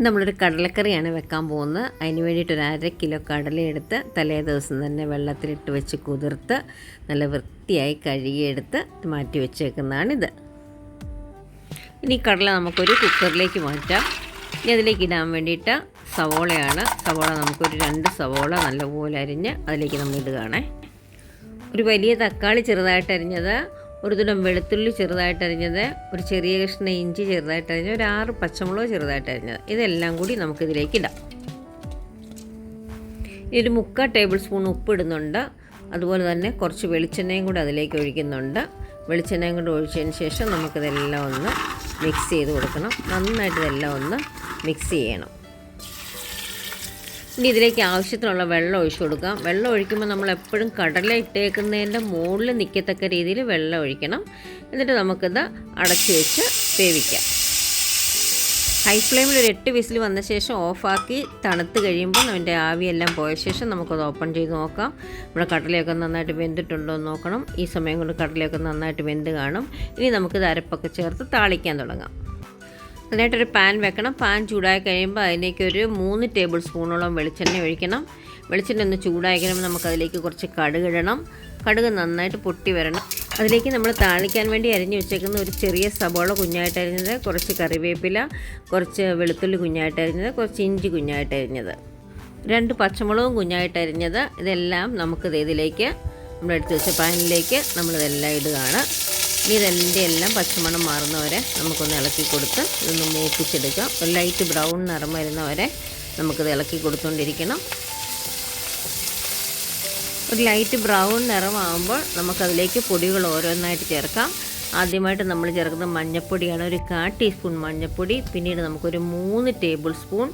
നമ്മളൊരു കടലക്കറിയാണ് വെക്കാൻ പോകുന്നത്. അതിന് വേണ്ടിയിട്ട് ഒരു അര കിലോ കടലയെടുത്ത് തലേ ദിവസം തന്നെ വെള്ളത്തിലിട്ട് വെച്ച് കുതിർത്ത് നല്ല വൃത്തിയായി കഴുകിയെടുത്ത് മാറ്റി വെച്ചേക്കുന്നതാണിത്. ഇനി കടല നമുക്കൊരു കുക്കറിലേക്ക് മാറ്റാം. ഇനി അതിലേക്ക് ഇടാൻ വേണ്ടിയിട്ട് സവോളയാണ്. സവോള നമുക്കൊരു രണ്ട് സവോള നല്ലപോലെ അരിഞ്ഞ് അതിലേക്ക് നമ്മൾ ഇടുകയാണേ ഒരു വലിയ തക്കാളി ചെറുതായിട്ട് അരിഞ്ഞത് ഒരു തുലം വെളുത്തുള്ളി ചെറുതായിട്ട് അരിഞ്ഞത് ഒരു ചെറിയ കഷ്ണ ഇഞ്ചി ചെറുതായിട്ട് അരിഞ്ഞത് ഒരു ആറ് പച്ചമുളക് ചെറുതായിട്ട് അരിഞ്ഞത് ഇതെല്ലാം കൂടി നമുക്കിതിലേക്ക് ഇടാം. ഒരു മുക്കാൽ ടേബിൾ സ്പൂൺ ഉപ്പ് ഇടുന്നുണ്ട് അതുപോലെ തന്നെ കുറച്ച് വെളിച്ചെണ്ണയും കൂടി അതിലേക്ക് ഒഴിക്കുന്നുണ്ട്. വെളിച്ചെണ്ണയും കൂടി ഒഴിച്ചതിന് ശേഷം നമുക്കിതെല്ലാം ഒന്ന് മിക്സ് ചെയ്ത് കൊടുക്കണം. നന്നായിട്ട് ഇതെല്ലാം ഒന്ന് മിക്സ് ചെയ്യണം. ഇനി ഇതിലേക്ക് ആവശ്യത്തിനുള്ള വെള്ളം ഒഴിച്ചു കൊടുക്കാം. വെള്ളം ഒഴിക്കുമ്പോൾ നമ്മൾ എപ്പോഴും കടല ഇട്ടേക്കുന്നതിന്റെ മുകളിൽ നിൽക്കത്തക്ക രീതിയിൽ വെള്ളം ഒഴിക്കണം. എന്നിട്ട് നമുക്കിത് അടച്ചു വെച്ച് വേവിക്കാം. ഹൈ ഫ്ലെയിമിൽ ഒരു എട്ട് വിസിൽ വന്ന ശേഷം ഓഫാക്കി തണുത്ത് കഴിയുമ്പോൾ അതിന്റെ ആവിയെല്ലാം പോയ ശേഷം നമുക്കത് ഓപ്പൺ ചെയ്ത് നോക്കാം. നമ്മുടെ കടലയൊക്കെ നന്നായിട്ട് വെന്തിട്ടുണ്ടോ എന്ന് നോക്കണം. ഈ സമയം കൊണ്ട് കടലയൊക്കെ നന്നായിട്ട് വെന്ത് കാണും. ഇനി നമുക്കിത് അരപ്പൊക്കെ ചേർത്ത് താളിക്കാൻ തുടങ്ങാം. അതിനായിട്ടൊരു പാൻ വെക്കണം. പാൻ ചൂടായി കഴിയുമ്പോൾ അതിലേക്ക് ഒരു മൂന്ന് ടേബിൾ സ്പൂണോളം വെളിച്ചെണ്ണ ഒഴിക്കണം. വെളിച്ചെണ്ണ ഒന്ന് ചൂടായി കഴിയുമ്പോൾ നമുക്ക് അതിലേക്ക് കുറച്ച് കടുക് ഇടണം. കടുക് നന്നായിട്ട് പൊട്ടി വരണം. അതിലേക്ക് നമ്മൾ താളിക്കാൻ വേണ്ടി അരിഞ്ഞു വെച്ചേക്കുന്ന ഒരു ചെറിയ സബോള കുഞ്ഞായിട്ട് അരിഞ്ഞത് കുറച്ച് കറിവേപ്പില കുറച്ച് വെളുത്തുള്ളി കുഞ്ഞായിട്ട് അരിഞ്ഞത് കുറച്ച് ഇഞ്ചി കുഞ്ഞായിട്ട് അരിഞ്ഞത്. രണ്ട് പച്ചമുളകും കുഞ്ഞായിട്ട് അരിഞ്ഞത്. ഇതെല്ലാം നമുക്ക് ഇതിലേക്ക് നമ്മൾ എടുത്ത് വെച്ച പാനിലേക്ക് നമ്മളിതെല്ലാം ഇടുകയാണ്. ഇനി ഇതിന്റെ എല്ലാം പച്ചമണം മാറുന്നവരെ നമുക്കൊന്ന് ഇളക്കി കൊടുത്ത് ഇതൊന്ന് മൂപ്പിച്ചെടുക്കാം. ഒരു ലൈറ്റ് ബ്രൗൺ നിറം വരുന്നവരെ നമുക്കിത് ഇളക്കി കൊടുത്തുകൊണ്ടിരിക്കണം ഒരു ലൈറ്റ് ബ്രൗൺ നിറമാകുമ്പോൾ നമുക്കതിലേക്ക് പൊടികൾ ഓരോന്നായിട്ട് ചേർക്കാം. ആദ്യമായിട്ട് നമ്മൾ ചേർക്കുന്നത് മഞ്ഞൾപ്പൊടിയാണ് ഒരു കാ ടീസ്പൂൺ മഞ്ഞൾപ്പൊടി പിന്നീട് നമുക്കൊരു മൂന്ന് ടേബിൾ സ്പൂൺ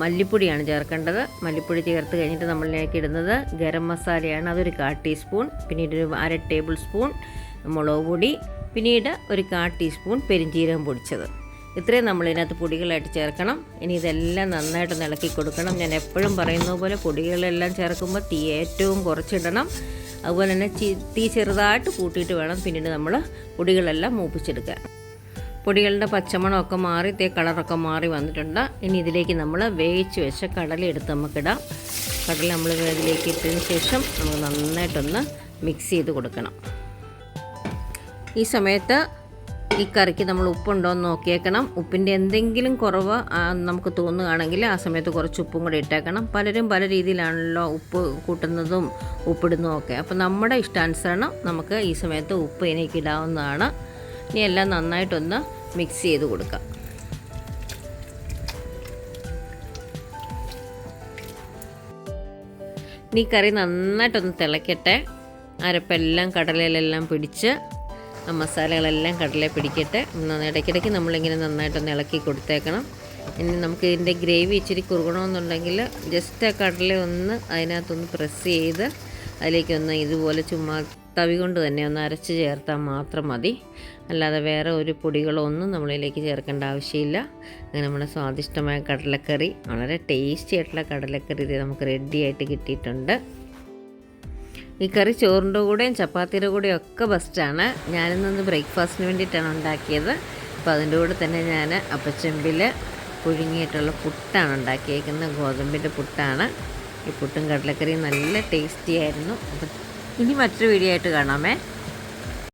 മല്ലിപ്പൊടിയാണ് ചേർക്കേണ്ടത്. മല്ലിപ്പൊടി ചേർത്ത് കഴിഞ്ഞിട്ട് നമ്മളിലേക്ക് ഇടുന്നത് ഗരം മസാലയാണ് അതൊരു കാ ടീസ്പൂൺ പിന്നീട് ഒരു അര ടേബിൾ സ്പൂൺ മുളക് പൊടി പിന്നീട് ഒരു കാ ടീസ്പൂൺ പെരിഞ്ചീരകം പൊടിച്ചത്. ഇത്രയും നമ്മൾ ഇതിനകത്ത് പൊടികളായിട്ട് ചേർക്കണം. ഇനി ഇതെല്ലാം നന്നായിട്ട് ഇളക്കി കൊടുക്കണം. ഞാൻ എപ്പോഴും പറയുന്ന പോലെ പൊടികളെല്ലാം ചേർക്കുമ്പോൾ തീ ഏറ്റവും കുറച്ചിടണം. അതുപോലെ തന്നെ തീ ചെറുതായിട്ട് കൂട്ടിയിട്ട് വേണം പിന്നീട് നമ്മൾ പൊടികളെല്ലാം മൂപ്പിച്ചെടുക്കുക പൊടികളുടെ പച്ചമണമൊക്കെ മാറി തേ കളറൊക്കെ മാറി വന്നിട്ടുണ്ട്. ഇനി ഇതിലേക്ക് നമ്മൾ വേവിച്ച് വെച്ച കടല എടുത്ത് നമുക്കിടാം. കടല നമ്മൾ ഇതിലേക്ക് ഇട്ടതിന് ശേഷം നമുക്ക് നന്നായിട്ടൊന്ന് മിക്സ് ചെയ്ത് കൊടുക്കണം. ഈ സമയത്ത് ഈ കറിക്ക് നമ്മൾ ഉപ്പുണ്ടോ എന്ന് നോക്കിയേക്കണം. ഉപ്പിന്റെ എന്തെങ്കിലും കുറവ് നമുക്ക് തോന്നുകയാണെങ്കിൽ ആ സമയത്ത് കുറച്ച് ഉപ്പും കൂടി ഇട്ടേക്കണം. പലരും പല രീതിയിലാണല്ലോ ഉപ്പ് കൂട്ടുന്നതും ഉപ്പിടുന്നതും ഒക്കെ. അപ്പോൾ നമ്മുടെ ഇഷ്ടാനുസരണം നമുക്ക് ഈ സമയത്ത് ഉപ്പ് ഇനിക്ക് ഇടാവുന്നതാണ്. ഇനി എല്ലാം നന്നായിട്ടൊന്ന് മിക്സ് ചെയ്ത് കൊടുക്കാം. ഇനി കറി നന്നായിട്ടൊന്ന് തിളയ്ക്കട്ടെ അരപ്പെല്ലാം കടലയിലെല്ലാം പിടിച്ച് ആ മസാലകളെല്ലാം കടലയിൽ പിടിക്കട്ടെ. ഇടയ്ക്കിടയ്ക്ക് നമ്മളിങ്ങനെ നന്നായിട്ടൊന്ന് ഇളക്കി കൊടുത്തേക്കണം. ഇനി നമുക്ക് ഇതിന്റെ ഗ്രേവി ഇച്ചിരി കുറുകണമെന്നുണ്ടെങ്കിൽ ജസ്റ്റ് ആ കടല ഒന്ന് അതിനകത്തൊന്ന് പ്രസ് ചെയ്ത് അതിലേക്കൊന്ന് ഇതുപോലെ ചുമ്മാ തവി കൊണ്ട് തന്നെ ഒന്ന് അരച്ച് ചേർത്താൽ മാത്രം മതി. അല്ലാതെ വേറെ ഒരു പൊടികളോ ഒന്നും നമ്മളിലേക്ക് ചേർക്കേണ്ട ആവശ്യമില്ല. അങ്ങനെ നമ്മുടെ സ്വാദിഷ്ടമായ കടലക്കറി വളരെ ടേസ്റ്റി ആയിട്ടുള്ള കടലക്കറി നമുക്ക് റെഡി ആയിട്ട് കിട്ടിയിട്ടുണ്ട്. ഈ കറി ചോറിന്റെ കൂടെയും ചപ്പാത്തിയുടെ കൂടെയും ഒക്കെ ബെസ്റ്റാണ് ഞാനിന്നൊന്ന് ബ്രേക്ക്ഫാസ്റ്റിന് വേണ്ടിയിട്ടാണ് ഉണ്ടാക്കിയത്. അപ്പോൾ അതിന്റെ കൂടെ തന്നെ ഞാൻ അപ്പച്ചെമ്പിൽ പുഴുങ്ങിയിട്ടുള്ള പുട്ടാണ് ഉണ്ടാക്കിയേക്കുന്നത്. ഗോതമ്പിന്റെ പുട്ടാണ്. ഈ പുട്ടും കടലക്കറിയും നല്ല ടേസ്റ്റി ആയിരുന്നു. അപ്പം ഇനി മറ്റൊരു വീഡിയോ ആയിട്ട് കാണാമേ.